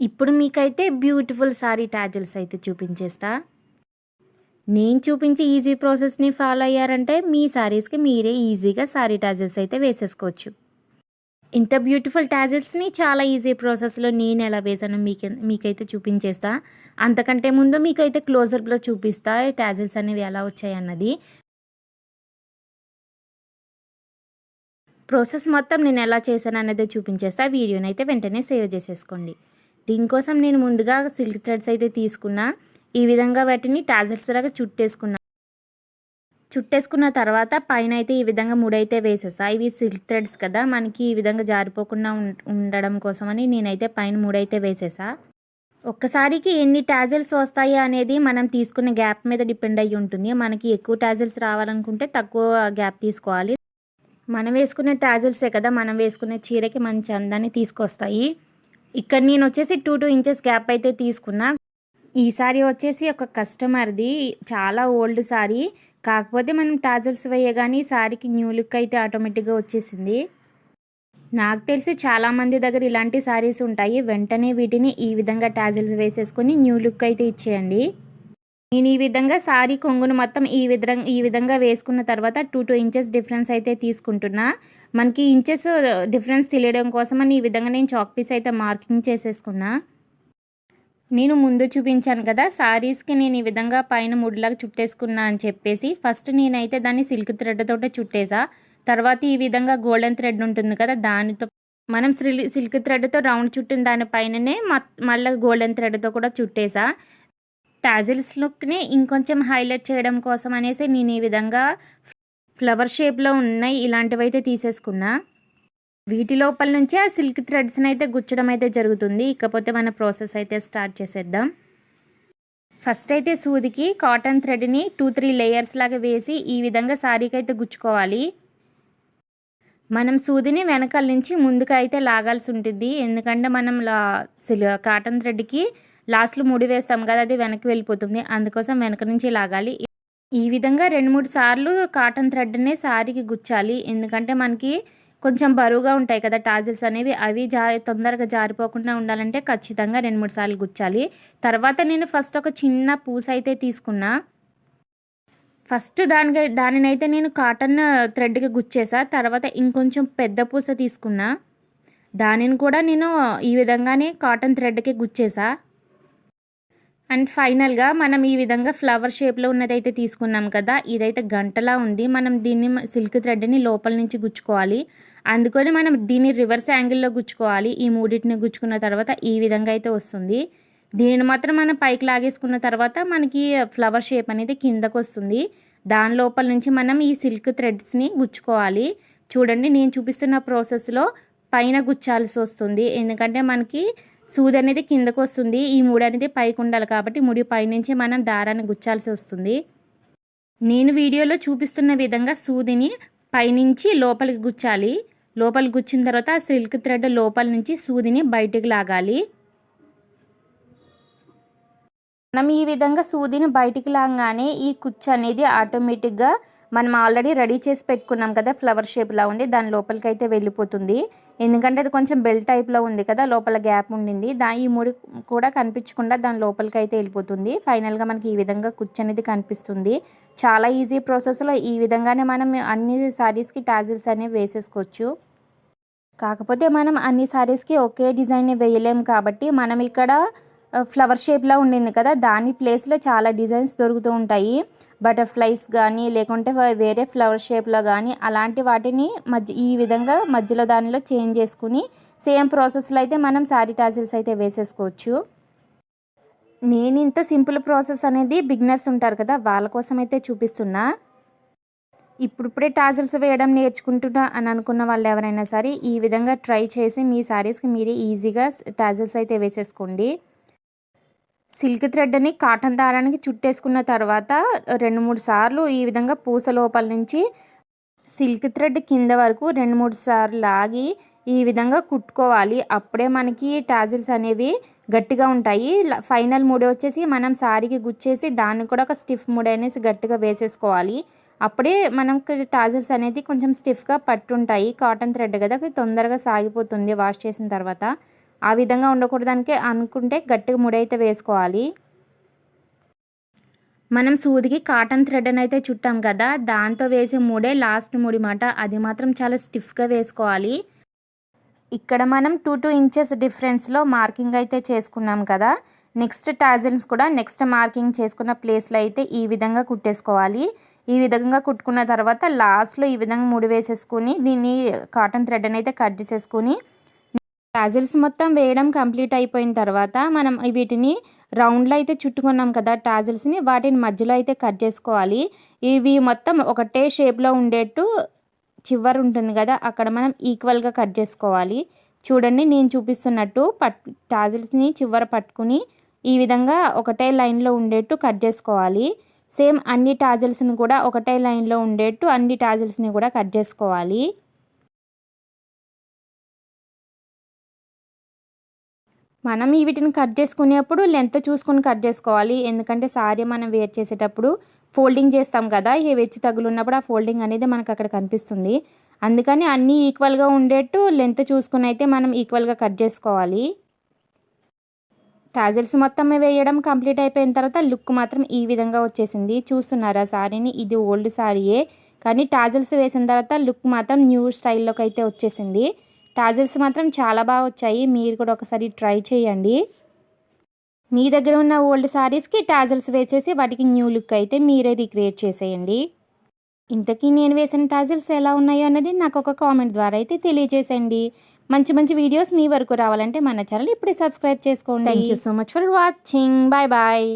ఇప్పుడు మీకైతే beautiful sorry tassels అయితే చూపించేస్తా. నేను చూపించే ఈజీ ప్రాసెస్ని ఫాలో అయ్యారంటే మీ సారీస్కి మీరే ఈజీగా సారీ టాజిల్స్ అయితే వేసేసుకోవచ్చు. ఇంత బ్యూటిఫుల్ టాజిల్స్ని చాలా ఈజీ ప్రాసెస్లో నేను ఎలా వేసానో మీకు మీకైతే చూపించేస్తా. అంతకంటే ముందు మీకైతే క్లోజర్లో చూపిస్తా టాజిల్స్ అనేవి ఎలా వచ్చాయి అన్నది. ప్రాసెస్ మొత్తం నేను ఎలా చేశాను అనేది చూపించేస్తా. వీడియోని అయితే వెంటనే సేవ్ చేసేసుకోండి. దీనికోసం నేను ముందుగా సిల్క్ థ్రెడ్స్ అయితే తీసుకున్నా. ఈ విధంగా వాటిని టాజల్స్ లాగా చుట్టేసుకున్నా. చుట్టేసుకున్న తర్వాత పైన అయితే ఈ విధంగా ముడైతే వేసేసా. ఇవి సిల్క్ థ్రెడ్స్ కదా మనకి ఈ విధంగా జారిపోకుండా ఉండడం కోసమని నేనైతే పైన ముడైతే వేసేసా. ఒక్కసారికి ఎన్ని టాజల్స్ వస్తాయి అనేది మనం తీసుకున్న గ్యాప్ మీద డిపెండ్ అయ్యి ఉంటుంది. మనకి ఎక్కువ టాజల్స్ రావాలనుకుంటే తక్కువ గ్యాప్ తీసుకోవాలి. మనం వేసుకునే టాజల్సే కదా మనం వేసుకునే చీరకి మంచి అందాన్ని తీసుకొస్తాయి. ఇక్కడ నేను వచ్చేసి టూ టూ ఇంచెస్ గ్యాప్ అయితే తీసుకున్నా. ఈ సారీ వచ్చేసి ఒక కస్టమర్ది చాలా ఓల్డ్ సారీ. కాకపోతే మనం టాజల్స్ వేయగానే సారీకి న్యూ లుక్ అయితే ఆటోమేటిక్గా వచ్చేసింది. నాకు తెలిసి చాలామంది దగ్గర ఇలాంటి సారీస్ ఉంటాయి. వెంటనే వీటిని ఈ విధంగా టాజిల్స్ వేసేసుకొని న్యూ లుక్ అయితే ఇచ్చేయండి. నేను ఈ విధంగా సారీ కొంగును మొత్తం ఈ విధంగా ఈ విధంగా వేసుకున్న తర్వాత టూ టూ ఇంచెస్ డిఫరెన్స్ అయితే తీసుకుంటున్నా. మనకి ఇంచెస్ డిఫరెన్స్ తెలియడం కోసమని ఈ విధంగా నేను చాక్ పీస్ అయితే మార్కింగ్ చేసేసుకున్నా. నేను ముందు చూపించాను కదా సారీస్కి నేను ఈ విధంగా పైన ముడిలాగా చుట్టేసుకున్నా అని చెప్పేసి ఫస్ట్ నేనైతే దాన్ని సిల్క్ థ్రెడ్ తోటే చుట్టేసా. తర్వాత ఈ విధంగా గోల్డెన్ థ్రెడ్ ఉంటుంది కదా దానితో మనం సిల్క్ థ్రెడ్తో రౌండ్ చుట్టిన దానిపైననే మళ్ళీ గోల్డెన్ థ్రెడ్తో కూడా చుట్టేసా. టాజిల్స్ లుక్ని ఇంకొంచెం హైలైట్ చేయడం కోసం అనేసి నేను ఈ విధంగా ఫ్లవర్ షేప్లో ఉన్నాయి. ఇలాంటివి అయితే తీసేసుకున్నా. వీటి లోపల నుంచి ఆ సిల్క్ థ్రెడ్స్ని అయితే గుచ్చడం అయితే జరుగుతుంది. ఇకపోతే మన ప్రాసెస్ అయితే స్టార్ట్ చేసేద్దాం. ఫస్ట్ అయితే సూదికి కాటన్ థ్రెడ్ని టూ త్రీ లేయర్స్ లాగా వేసి ఈ విధంగా శారీకి అయితే గుచ్చుకోవాలి. మనం సూదిని వెనకాల నుంచి ముందుకు అయితే లాగాల్సి ఉంటుంది. ఎందుకంటే మనం లా కాటన్ థ్రెడ్కి లాస్ట్లో ముడి వేస్తాం కదా అది వెనక్కి వెళ్ళిపోతుంది. అందుకోసం వెనక నుంచి లాగాలి. ఈ విధంగా రెండు మూడు సార్లు కాటన్ థ్రెడ్నే శారీకి గుచ్చాలి. ఎందుకంటే మనకి కొంచెం బరువుగా ఉంటాయి కదా టాజిల్స్ అనేవి. అవి జారి తొందరగా జారిపోకుండా ఉండాలంటే ఖచ్చితంగా రెండు మూడు సార్లు గుచ్చాలి. తర్వాత నేను ఫస్ట్ ఒక చిన్న పూస అయితే తీసుకున్నా. ఫస్ట్ దానికి దానినైతే నేను కాటన్ థ్రెడ్కి గుచ్చేసా. తర్వాత ఇంకొంచెం పెద్ద పూస తీసుకున్నా. దానిని కూడా నేను ఈ విధంగానే కాటన్ థ్రెడ్కి గుచ్చేసా. అండ్ ఫైనల్గా మనం ఈ విధంగా ఫ్లవర్ షేప్లో ఉన్నదైతే తీసుకున్నాం కదా ఇదైతే గంటలా ఉంది. మనం దీన్ని సిల్క్ థ్రెడ్ని లోపల నుంచి గుచ్చుకోవాలి. అందుకని మనం దీన్ని రివర్స్ యాంగిల్లో గుచ్చుకోవాలి. ఈ మూడింటిని గుచ్చుకున్న తర్వాత ఈ విధంగా అయితే వస్తుంది. దీనిని మాత్రం మనం పైకి లాగేసుకున్న తర్వాత మనకి ఫ్లవర్ షేప్ అనేది కిందకు వస్తుంది. దాని లోపల నుంచి మనం ఈ సిల్క్ థ్రెడ్స్ని గుచ్చుకోవాలి. చూడండి నేను చూపిస్తున్న ప్రాసెస్లో పైన గుచ్చాల్సి వస్తుంది. ఎందుకంటే మనకి సూది అనేది కిందకు వస్తుంది ఈ ముడి అనేది పైకి ఉండాలి కాబట్టి ముడి పైనుంచి మనం దారాన్ని గుచ్చాల్సి వస్తుంది. నేను వీడియోలో చూపిస్తున్న విధంగా సూదిని పైనుంచి లోపలికి గుచ్చాలి. లోపలికి గుచ్చిన తర్వాత ఆ సిల్క్ థ్రెడ్ లోపల నుంచి సూదిని బయటికి లాగాలి. మనం ఈ విధంగా సూదిని బయటికి లాగానే ఈ కుచ్చు అనేది ఆటోమేటిక్గా మనం ఆల్రెడీ రెడీ చేసి పెట్టుకున్నాం కదా ఫ్లవర్ షేప్లా ఉంది దాని లోపలికి అయితే వెళ్ళిపోతుంది. ఎందుకంటే అది కొంచెం బెల్ టైప్లో ఉంది కదా లోపల గ్యాప్ ఉండింది. దా ఈ ముడి కూడా కనిపించకుండా దాని లోపలికి అయితే వెళ్ళిపోతుంది. ఫైనల్గా మనకి ఈ విధంగా కుచ్చు అనేది కనిపిస్తుంది. చాలా ఈజీ ప్రాసెస్లో ఈ విధంగానే మనం అన్ని శారీస్కి టాజిల్స్ అనేవి వేసేసుకోవచ్చు. కాకపోతే మనం అన్ని శారీస్కి ఒకే డిజైన్ వేయలేము కాబట్టి మనం ఇక్కడ ఫ్లవర్ షేప్లో ఉండింది కదా దాని ప్లేస్లో చాలా డిజైన్స్ దొరుకుతూ ఉంటాయి. బటర్ఫ్లైస్ కానీ లేకుంటే వేరే ఫ్లవర్ షేప్లో కానీ అలాంటి వాటిని మధ్య ఈ విధంగా మధ్యలో దానిలో చేంజ్ చేసుకుని సేమ్ ప్రాసెస్లో అయితే మనం శారీ టాజిల్స్ అయితే వేసేసుకోవచ్చు. నేను ఇంత సింపుల్ ప్రాసెస్ అనేది బిగినర్స్ ఉంటారు కదా వాళ్ళ కోసం అయితే చూపిస్తున్నా. ఇప్పుడిప్పుడే టాజిల్స్ వేయడం నేర్చుకుంటున్నా అని అనుకున్న వాళ్ళు ఎవరైనా సరే ఈ విధంగా ట్రై చేసి మీ శారీస్కి మీరే ఈజీగా టాజిల్స్ అయితే వేసేసుకోండి. సిల్క్ థ్రెడ్ని కాటన్ దారానికి చుట్టేసుకున్న తర్వాత రెండు మూడు సార్లు ఈ విధంగా పూస లోపల నుంచి సిల్క్ థ్రెడ్ కింద వరకు రెండు మూడు సార్లు లాగి ఈ విధంగా కుట్టుకోవాలి. అప్పుడే మనకి టాజిల్స్ అనేవి గట్టిగా ఉంటాయి. ఫైనల్ ముడి వచ్చేసి మనం సారీకి గుచ్చేసి దాన్ని కూడా ఒక స్టిఫ్ ముడి అనేసి గట్టిగా వేసేసుకోవాలి. అప్పుడే మనకు టాజిల్స్ అనేది కొంచెం స్టిఫ్గా పట్టుంటాయి. కాటన్ థ్రెడ్ కదా తొందరగా సాగిపోతుంది వాష్ చేసిన తర్వాత. ఆ విధంగా ఉండకూడదానికి అనుకుంటే గట్టిగా ముడి అయితే వేసుకోవాలి. మనం సూదికి కాటన్ థ్రెడ్ అని అయితే చుట్టాం కదా దాంతో వేసే ముడే లాస్ట్ ముడి మాట. అది మాత్రం చాలా స్టిఫ్గా వేసుకోవాలి. ఇక్కడ మనం టూ టూ ఇంచెస్ డిఫరెన్స్లో మార్కింగ్ అయితే చేసుకున్నాం కదా. నెక్స్ట్ టాజిల్స్ కూడా నెక్స్ట్ మార్కింగ్ చేసుకున్న ప్లేస్లో అయితే ఈ విధంగా కుట్టేసుకోవాలి. ఈ విధంగా కుట్టుకున్న తర్వాత లాస్ట్లో ఈ విధంగా ముడి వేసేసుకుని దీన్ని కాటన్ థ్రెడ్ అని అయితే కట్ చేసేసుకుని టాజిల్స్ మొత్తం వేయడం కంప్లీట్ అయిపోయిన తర్వాత మనం వీటిని రౌండ్లో అయితే చుట్టుకున్నాం కదా టాజిల్స్ని వాటిని మధ్యలో అయితే కట్ చేసుకోవాలి. ఇవి మొత్తం ఒకటే షేప్లో ఉండేట్టు చివరి ఉంటుంది కదా అక్కడ మనం ఈక్వల్గా కట్ చేసుకోవాలి. చూడండి నేను చూపిస్తున్నట్టు పట్ టాజిల్స్ని చివర పట్టుకుని ఈ విధంగా ఒకటే లైన్లో ఉండేట్టు కట్ చేసుకోవాలి. సేమ్ అన్ని టాజిల్స్ని కూడా ఒకటే లైన్లో ఉండేట్టు అన్ని టాజిల్స్ని కూడా కట్ చేసుకోవాలి. మనం ఈ వీటిని కట్ చేసుకునేప్పుడు లెంత్ చూసుకొని కట్ చేసుకోవాలి. ఎందుకంటే సారీ మనం వేర్ చేసేటప్పుడు ఫోల్డింగ్ చేస్తాం కదా ఈ వెచ్చి తగులు ఉన్నప్పుడు ఆ ఫోల్డింగ్ అనేది మనకు అక్కడ కనిపిస్తుంది. అందుకని అన్నీ ఈక్వల్గా ఉండేట్టు లెంత్ చూసుకుని అయితే మనం ఈక్వల్గా కట్ చేసుకోవాలి. టాజిల్స్ మొత్తం వేయడం కంప్లీట్ అయిపోయిన తర్వాత లుక్ మాత్రం ఈ విధంగా వచ్చేసింది. చూస్తున్నారా సారీని? ఇది ఓల్డ్ శారీయే కానీ టాజిల్స్ వేసిన తర్వాత లుక్ మాత్రం న్యూ స్టైల్లోకి అయితే వచ్చేసింది. టాజిల్స్ మాత్రం చాలా బాగా వచ్చాయి. మీరు కూడా ఒకసారి ట్రై చేయండి. మీ దగ్గర ఉన్న ఓల్డ్ శారీస్కి టాజిల్స్ వేసేసి వాటికి న్యూ లుక్ అయితే మీరే రీక్రియేట్ చేసేయండి. ఇంతకీ నేను వేసిన టాజిల్స్ ఎలా ఉన్నాయో అన్నది నాకు ఒక కామెంట్ ద్వారా అయితే తెలియజేసేయండి. మంచి మంచి వీడియోస్ మీ వరకు రావాలంటే మన ఛానల్ ఇప్పుడే సబ్స్క్రైబ్ చేసుకోండి. Thank you so much for watching bye bye